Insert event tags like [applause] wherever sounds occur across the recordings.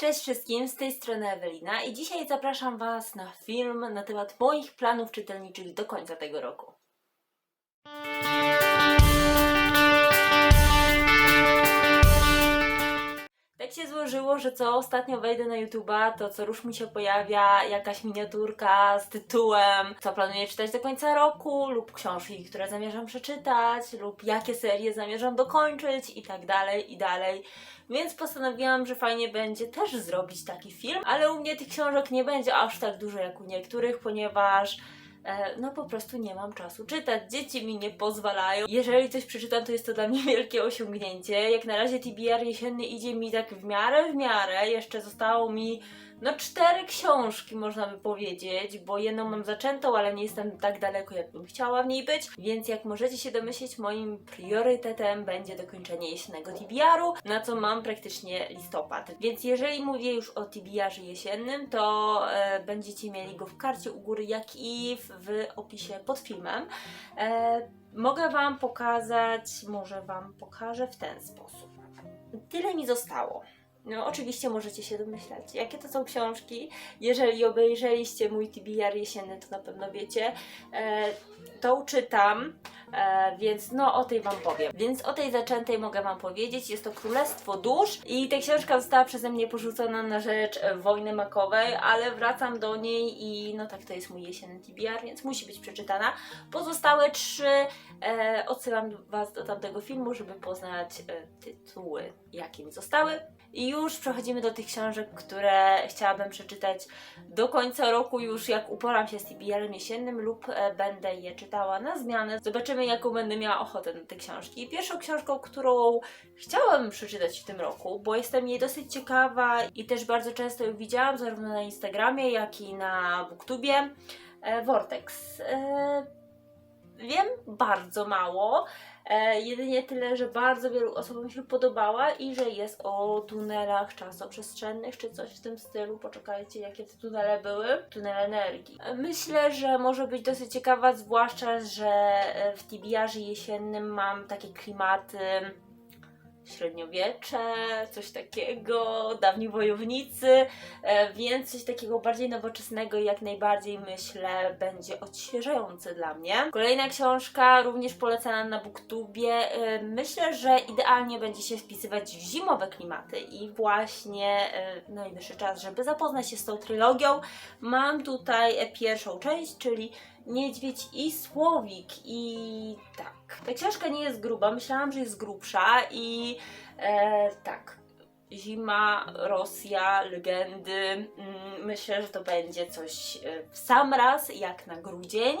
Cześć wszystkim, z tej strony Ewelina i dzisiaj zapraszam Was na film na temat moich planów czytelniczych do końca tego roku. Tak się złożyło, że co ostatnio wejdę na YouTube'a, to co rusz mi się pojawia jakaś miniaturka z tytułem co planuję czytać do końca roku lub książki, które zamierzam przeczytać lub jakie serie zamierzam dokończyć i tak dalej i dalej. Więc postanowiłam, że fajnie będzie też zrobić taki film, ale u mnie tych książek nie będzie aż tak dużo jak u niektórych, ponieważ no po prostu nie mam czasu czytać. Dzieci mi nie pozwalają. Jeżeli coś przeczytam, to jest to dla mnie [laughs] wielkie osiągnięcie. Jak na razie TBR jesienny idzie mi tak w miarę, w miarę. Jeszcze zostało mi no cztery książki, można by powiedzieć, bo jedną mam zaczętą, ale nie jestem tak daleko, jakbym chciała w niej być. Więc jak możecie się domyślić, moim priorytetem będzie dokończenie jesiennego TBR-u, na co mam praktycznie listopad. Więc jeżeli mówię już o TBR-ze jesiennym, to e, będziecie mieli go w karcie u góry, jak i w, w opisie pod filmem. E, mogę Wam pokazać, może Wam pokażę w ten sposób. Tyle mi zostało. No, oczywiście możecie się domyślać, jakie to są książki. Jeżeli obejrzeliście mój TBR jesienny, to na pewno wiecie. E, tą czytam, e, więc no o tej Wam powiem. Więc o tej zaczętej mogę Wam powiedzieć. Jest to Królestwo Dusz i ta książka została przeze mnie porzucona na rzecz e, Wojny Makowej, ale wracam do niej i no tak, to jest mój jesienny TBR, więc musi być przeczytana. Pozostałe trzy e, odsyłam Was do tamtego filmu, żeby poznać e, tytuły, jakie mi zostały. I już przechodzimy do tych książek, które chciałabym przeczytać do końca roku, już jak uporam się z TBR-em jesiennym lub e, będę je czytała na zmianę. Zobaczymy, jaką będę miała ochotę na te książki. Pierwszą książką, którą chciałabym przeczytać w tym roku, bo jestem jej dosyć ciekawa i też bardzo często ją widziałam, zarówno na Instagramie, jak i na Booktubie. E, Vortex. E, wiem bardzo mało. E, jedynie tyle, że bardzo wielu osobom się podobała i że jest o tunelach czasoprzestrzennych czy coś w tym stylu. Poczekajcie, jakie te tunele były. Tunele energii. Myślę, że może być dosyć ciekawa, zwłaszcza, że e, w TBR-ze jesiennym mam takie klimaty średniowiecze, coś takiego, dawni wojownicy, e, więc coś takiego bardziej nowoczesnego i jak najbardziej myślę będzie odświeżające dla mnie. Kolejna książka, również polecana na Booktubie, e, myślę, że idealnie będzie się wpisywać w zimowe klimaty i właśnie e, najwyższy czas, żeby zapoznać się z tą trylogią. Mam tutaj pierwszą część, czyli Niedźwiedź i Słowik i tak. Ta książka nie jest gruba, myślałam, że jest grubsza i e, tak. Zima, Rosja, legendy. Mm, Myślę, że to będzie coś e, w sam raz, jak na grudzień.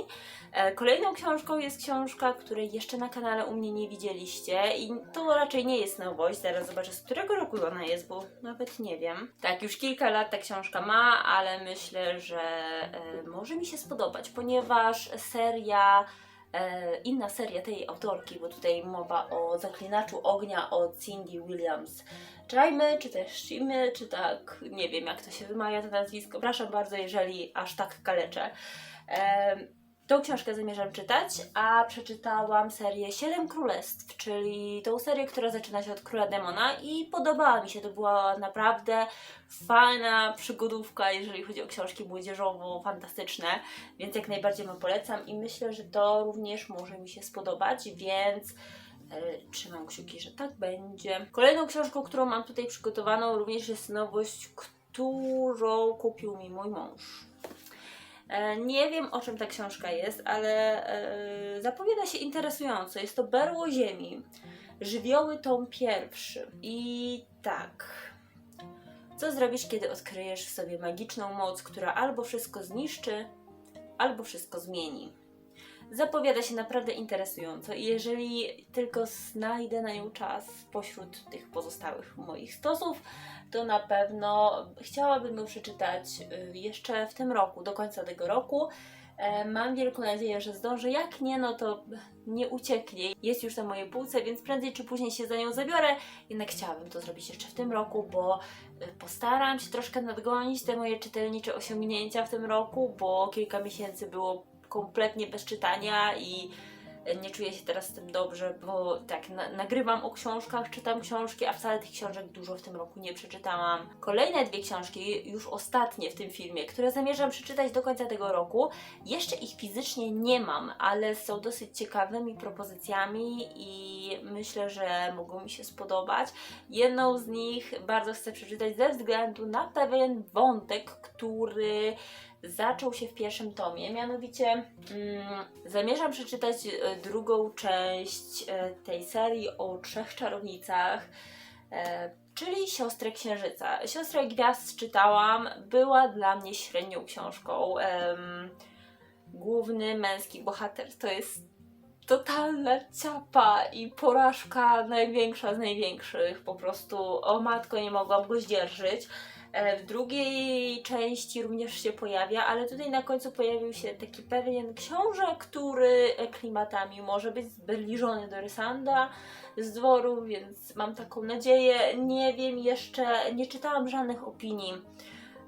E, Kolejną książką jest książka, której jeszcze na kanale u mnie nie widzieliście i to raczej nie jest nowość. Zaraz zobaczę, z którego roku ona jest, bo nawet nie wiem. Tak, już kilka lat ta książka ma, ale myślę, że e, może mi się spodobać, ponieważ seria inna seria tej autorki, bo tutaj mowa o Zaklinaczu Ognia od Cindy Williams. Czajmy, czy też Shimy, czy tak, nie wiem jak to się wymawia to nazwisko. Przepraszam bardzo, jeżeli aż tak kaleczę. Tą książkę zamierzam czytać, a przeczytałam serię Siedem Królestw, czyli tą serię, która zaczyna się od Króla Demona i podobała mi się. To była naprawdę fajna przygodówka, jeżeli chodzi o książki młodzieżowo-fantastyczne, więc jak najbardziej Wam polecam i myślę, że to również może mi się spodobać, więc e, trzymam kciuki, że tak będzie. Kolejną książką, którą mam tutaj przygotowaną również jest nowość, którą kupił mi mój mąż. E, Nie wiem o czym ta książka jest, ale e, zapowiada się interesująco. Jest to Berło Ziemi. Żywioły tom pierwszy. I tak. Co zrobisz, kiedy odkryjesz w sobie magiczną moc, która albo wszystko zniszczy, albo wszystko zmieni? Zapowiada się naprawdę interesująco i jeżeli tylko znajdę na nią czas pośród tych pozostałych moich stosów, to na pewno chciałabym ją przeczytać y, jeszcze w tym roku, do końca tego roku. E, Mam wielką nadzieję, że zdążę. Jak nie, no to nie ucieknie. Jest już na mojej półce, więc prędzej czy później się za nią zabiorę. Jednak chciałabym to zrobić jeszcze w tym roku, bo y, postaram się troszkę nadgonić te moje czytelnicze osiągnięcia w tym roku, bo kilka miesięcy było kompletnie bez czytania i nie czuję się teraz z tym dobrze, bo tak, na, nagrywam o książkach, czytam książki, a wcale tych książek dużo w tym roku nie przeczytałam. Kolejne dwie książki, już ostatnie w tym filmie, które zamierzam przeczytać do końca tego roku, jeszcze ich fizycznie nie mam, ale są dosyć ciekawymi propozycjami i myślę, że mogą mi się spodobać. Jedną z nich bardzo chcę przeczytać ze względu na pewien wątek, który zaczął się w pierwszym tomie. Mianowicie mm, zamierzam przeczytać e, drugą część e, tej serii o trzech czarownicach. E, czyli Siostrę Księżyca. Siostrę Gwiazd czytałam, była dla mnie średnią książką. Em, główny męski bohater to jest totalna ciapa i porażka największa z największych. Po prostu, o matko, nie mogłam go zdzierżyć. E, W drugiej części również się pojawia, ale tutaj na końcu pojawił się taki pewien książę, który klimatami może być zbliżony do Rysanda z dworu, więc mam taką nadzieję. Nie wiem jeszcze, nie czytałam żadnych opinii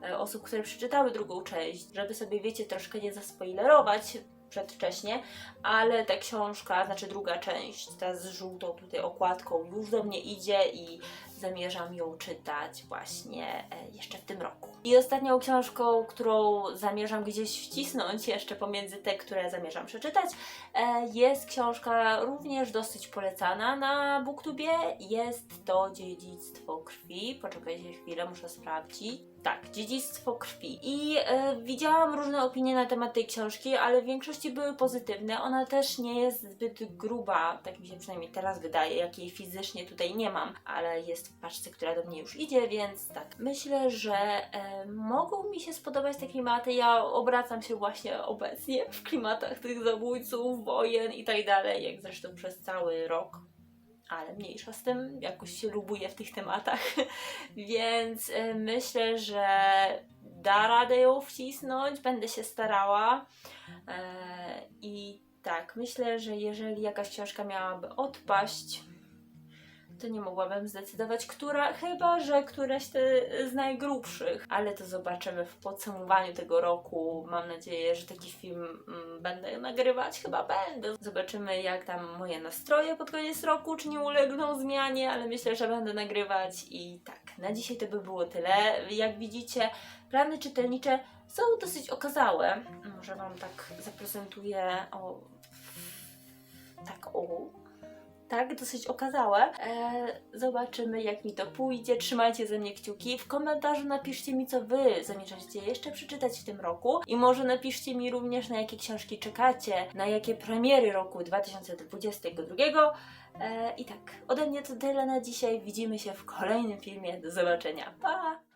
e, osób, które przeczytały drugą część, żeby sobie, wiecie, troszkę nie zaspoilerować przedwcześnie, ale ta książka, znaczy druga część, ta z żółtą tutaj okładką już do mnie idzie i zamierzam ją czytać właśnie e, jeszcze w tym roku. I ostatnią książką, którą zamierzam gdzieś wcisnąć jeszcze pomiędzy te, które zamierzam przeczytać, e, jest książka również dosyć polecana na Booktubie. Jest to Dziedzictwo Krwi. Poczekajcie chwilę, muszę sprawdzić. Tak, Dziedzictwo Krwi. I e, widziałam różne opinie na temat tej książki, ale w większości były pozytywne. Ona też nie jest zbyt gruba, tak mi się przynajmniej teraz wydaje, jak jej fizycznie tutaj nie mam, ale jest w paczce, która do mnie już idzie, więc tak. Myślę, że e, mogą mi się spodobać te klimaty. Ja obracam się właśnie obecnie w klimatach tych zabójców, wojen i tak dalej, jak zresztą przez cały rok ale mniejsza z tym, jakoś się lubuję w tych tematach, [laughs] więc e, myślę, że da radę ją wcisnąć, będę się starała. E, i tak, myślę, że jeżeli jakaś książka miałaby odpaść, to nie mogłabym zdecydować, która, chyba że któraś te z najgrubszych, ale to zobaczymy w podsumowaniu tego roku. Mam nadzieję, że taki film mm, będę nagrywać, chyba będę. Zobaczymy, jak tam moje nastroje pod koniec roku, czy nie ulegną zmianie, ale myślę, że będę nagrywać i tak. Na dzisiaj to by było tyle. Jak widzicie, plany czytelnicze są dosyć okazałe. Może Wam tak zaprezentuję o tak o tak, dosyć okazałe. E, zobaczymy, jak mi to pójdzie. Trzymajcie ze mnie kciuki. W komentarzu napiszcie mi, co Wy zamierzacie jeszcze przeczytać w tym roku. I może napiszcie mi również, na jakie książki czekacie, na jakie premiery roku 2022. E, I tak, ode mnie to tyle na dzisiaj. Widzimy się w kolejnym filmie. Do zobaczenia. Pa!